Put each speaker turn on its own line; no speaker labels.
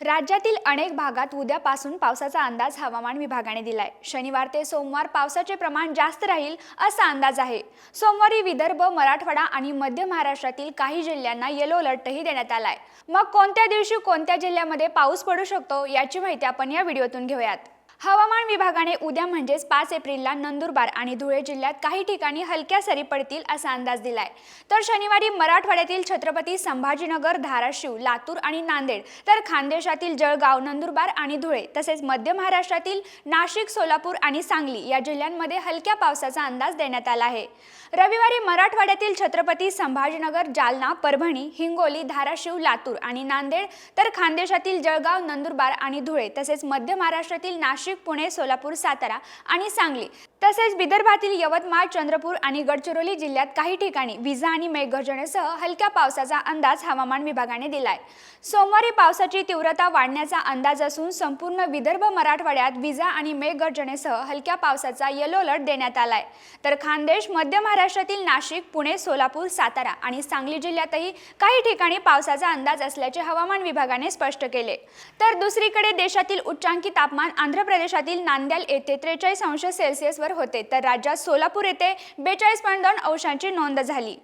राज्यातील अनेक भागात उद्यापासून पावसाचा अंदाज हवामान विभागाने दिलाय. शनिवार ते सोमवार पावसाचे प्रमाण जास्त राहील असा अंदाज आहे. सोमवारी विदर्भ मराठवाडा आणि मध्य महाराष्ट्रातील काही जिल्ह्यांना येलो अलर्टही देण्यात आलाय. मग कोणत्या दिवशी कोणत्या जिल्ह्यामध्ये पाऊस पडू शकतो याची माहिती आपण या व्हिडिओतून घेऊयात. हवामान विभागाने उद्या म्हणजेच पाच एप्रिलला नंदुरबार आणि धुळे जिल्ह्यात काही ठिकाणी हलक्या सरी पडतील असा अंदाज दिलाय. तर शनिवारी मराठवाड्यातील छत्रपती संभाजीनगर धाराशिव लातूर आणि नांदेड तर खानदेशातील जळगाव नंदुरबार आणि धुळे तसेच मध्य महाराष्ट्रातील नाशिक सोलापूर आणि सांगली या जिल्ह्यांमध्ये हलक्या पावसाचा अंदाज देण्यात आला आहे. रविवारी मराठवाड्यातील छत्रपती संभाजीनगर जालना परभणी हिंगोली धाराशिव लातूर आणि नांदेड तर खानदेशातील जळगाव नंदुरबार आणि धुळे तसेच मध्य महाराष्ट्रातील नाशिक पुणे सोलापूर सातारा आणि सांगली. तसेच विदर्भातील यवतमाळ चंद्रपूर आणि गडचिरोली जिल्ह्यात काही ठिकाणी विजा आणि मेघगर्जनेसह हलक्या पावसाचा अंदाज हवामान विभागाने दिलाय. सोमवारी पावसाची तीव्रता वाढण्याचा अंदाज असून संपूर्ण विदर्भ मराठवाड्यात विजा आणि मेघगर्जनेसह हलक्या पावसाचा येलो अलर्ट देण्यात आलाय. तर खानदेश मध्य महाराष्ट्रातील नाशिक पुणे सोलापूर सातारा आणि सांगली जिल्ह्यातही काही ठिकाणी पावसाचा अंदाज असल्याचे हवामान विभागाने स्पष्ट केले. तर दुसरीकडे देशातील उच्चांकी तापमान आंध्र प्रदेशातील नांद्याल येथे त्रेचाळीस अंश सेल्सिअसवर होते. तर राज्यात सोलापूर येथे बेचाळीस पॉईंट दोन अंशांची नोंद झाली.